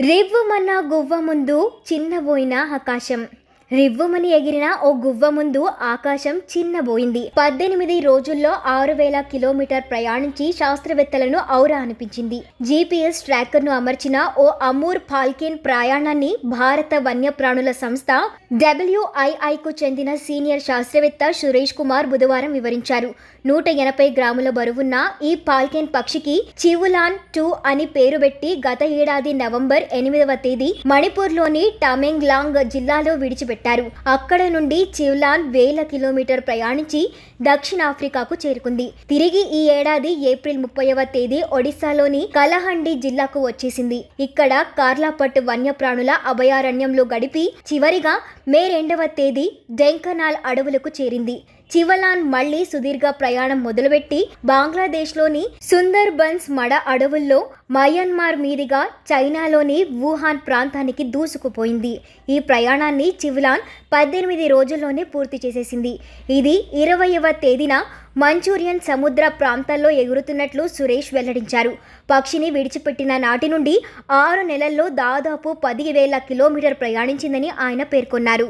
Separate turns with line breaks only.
రివ్వుమన్న గువ్వ ముందు చిన్నబోయిన ఆకాశం. రివ్వుమని ఎగిరిన ఓ గువ్వ ముందు ఆకాశం చిన్నబోయింది. పద్దెనిమిది రోజుల్లో ఆరు వేల కిలోమీటర్ ప్రయాణించి శాస్త్రవేత్తలను ఔరా అనిపించింది. జీపీఎస్ ట్రాకర్ను అమర్చిన ఓ అమూర్ ఫాల్కిన్ ప్రయాణాన్ని భారత వన్యప్రాణుల సంస్థ డబ్ల్యూఐఐకు చెందిన సీనియర్ శాస్త్రవేత్త సురేష్ కుమార్ బుధవారం వివరించారు. నూట ఎనభై గ్రాముల బరువున్న ఈ పాల్కెన్ పక్షికి చివులాన్ టూ అని పేరు పెట్టి గత ఏడాది నవంబర్ ఎనిమిదవ తేదీ మణిపూర్లోని టమెంగ్లాంగ్ జిల్లాలో విడిచిపెట్టారు. అక్కడ నుండి చివ్లాన్ వేల కిలోమీటర్ ప్రయాణించి దక్షిణాఫ్రికాకు చేరుకుంది. తిరిగి ఈ ఏడాది ఏప్రిల్ ముప్పైవ తేదీ ఒడిశాలోని కలహండి జిల్లాకు వచ్చేసింది. ఇక్కడ కార్లాపట్ వన్యప్రాణుల అభయారణ్యంలో గడిపి చివరిగా మే రెండవ తేదీ డెంకనాల్ అడవులకు చేరింది. చివలాన్ మళ్ళీ సుదీర్ఘ ప్రయాణం మొదలుపెట్టి బంగ్లాదేశ్లోని సుందర్బన్స్ మడ అడవుల్లో మయన్మార్ మీదుగా చైనాలోని వుహాన్ ప్రాంతానికి దూసుకుపోయింది. ఈ ప్రయాణాన్ని చివలాన్ పద్దెనిమిది రోజుల్లోనే పూర్తి చేసేసింది. ఇది ఇరవైవ తేదీన మంచూరియన్ సముద్ర ప్రాంతాల్లో ఎగురుతున్నట్లు సురేష్ వెల్లడించారు. పక్షిని విడిచిపెట్టిన నాటి నుండి ఆరు నెలల్లో దాదాపు పది వేల కిలోమీటర్ ప్రయాణించిందని ఆయన పేర్కొన్నారు.